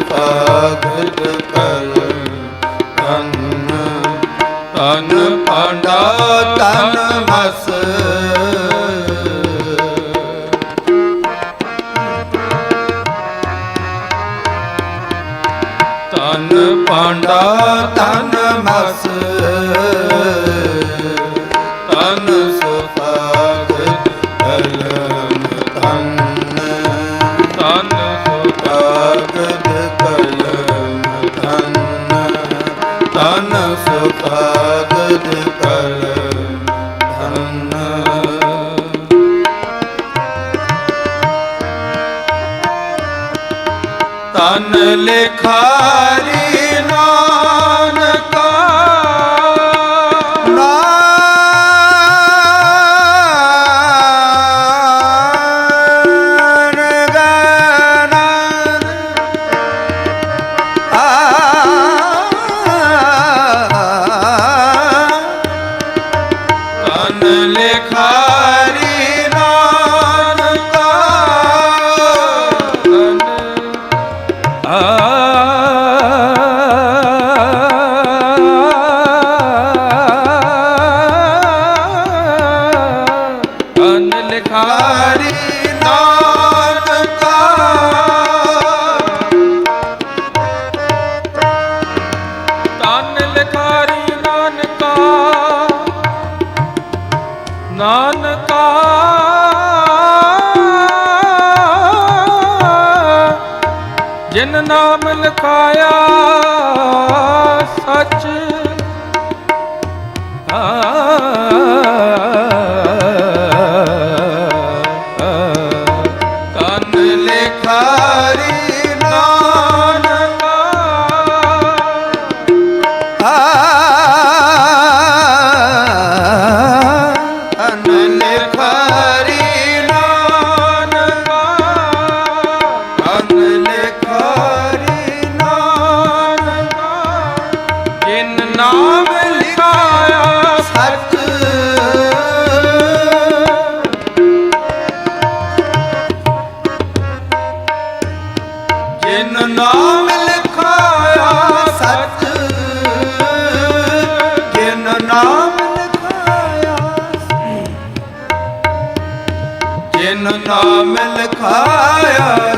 ਸਾਗਰ ਕਰ ਤਨ ਤਨ ਪਾਂਡਾ ਤਨ ਮਸ ਤਨ ਪਾਂਡਾ ਤਨ ਮਸ ਤਨ জানলে না ਤਿੰਨ ਨਾਮ ਲਿਖਾਇਆ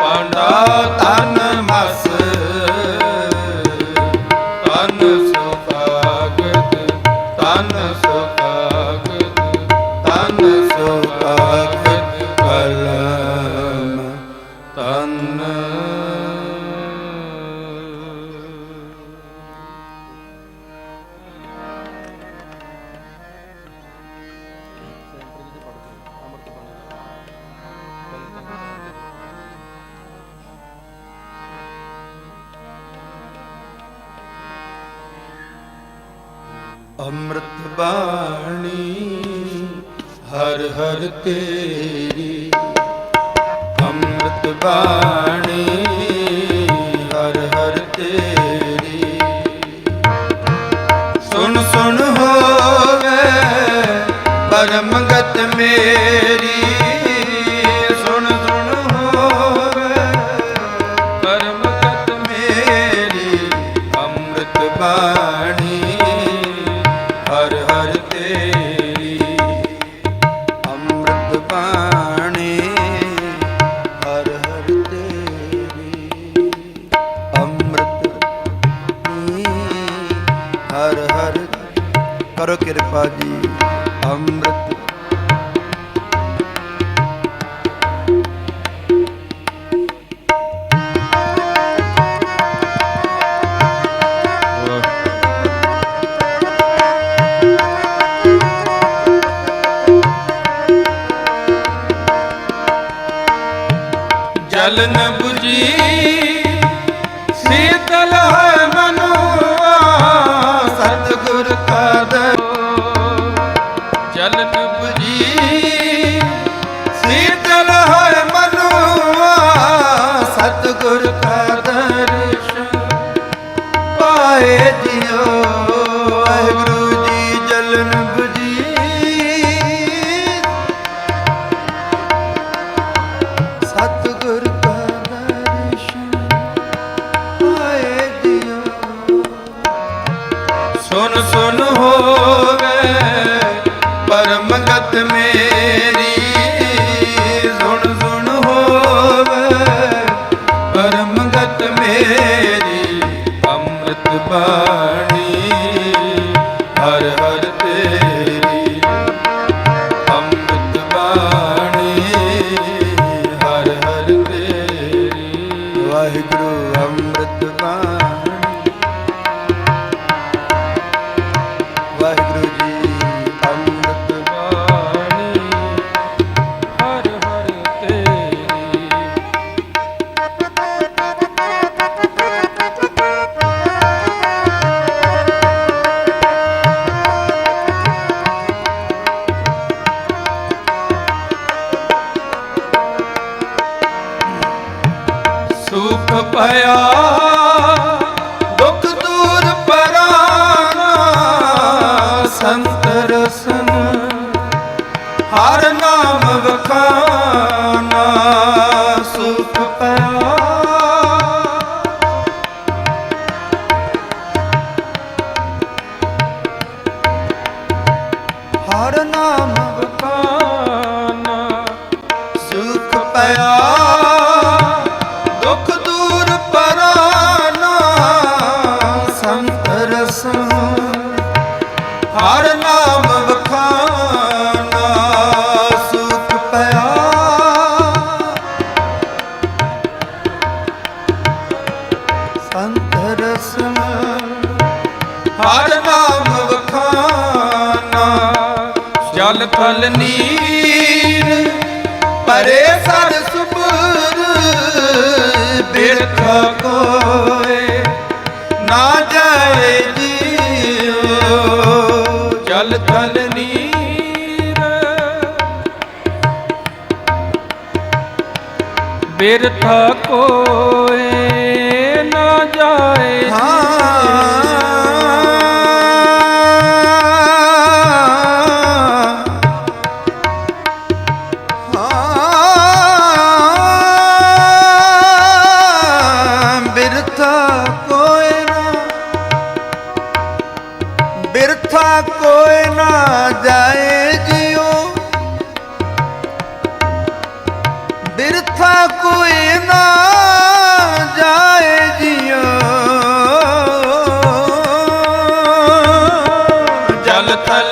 ਪਾਂਡਾ ਤਨ ਅੰਮ੍ਰਿਤ ਬਾਣੀ, ਹਰ ਹਰ ਤੇਰੀ। ਅੰਮ੍ਰਿਤ ਬਾਣੀ, ਹਰ ਹਰ ਤੇਰੀ। ਸੁਣ ਸੁਣ ਹੋਵੇ, ਪਰਮਗਤ ਮੇਰੀ। ਸਤਿਗੁਰ ਦਰਸ਼ਨ ਪਾਏ ਜਿਉ ਵਾਹਿਗੁਰੂ ਜੀ ਜਲਨ 부ਜੀ। ਸਤਿਗੁਰ ਕਾ ਦਰਸ਼ਨ ਪਾਏ ਜਿਉ ਸੁਨ ਸੁਨ ਹੋਵੇ ਮੇ ਬਾਣੀ ਹਰ ਹਰ ਤੇਰੀ ਅੰਮ੍ਰਿਤ ਬਾਣੀ ਹਰ ਹਰ ਤੇਰੀ। ਵਾਹਿਗੁਰੂ ਅੰਮ੍ਰਿਤ ਬਾਣੀ ਬਿਰਥਾ ਕੋਏ।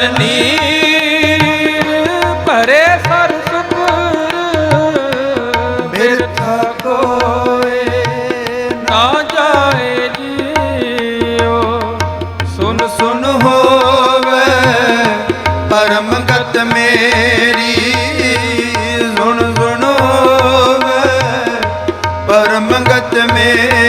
ਜਲ ਥਲ ਭਰੇ ਸਰ ਸੁਪਰ ਬਿਰਥਾ ਕੋਏ ਨਾ ਜਾਏ ਜੀਓ। ਸੁਨ ਸੁਨ ਹੋਵੇ ਪਰਮ ਗਤ ਮੇਰੀ। ਸੁਣ ਸੁਣ ਹੋਵੇ ਪਰਮ ਗਤ ਮੇਰੀ।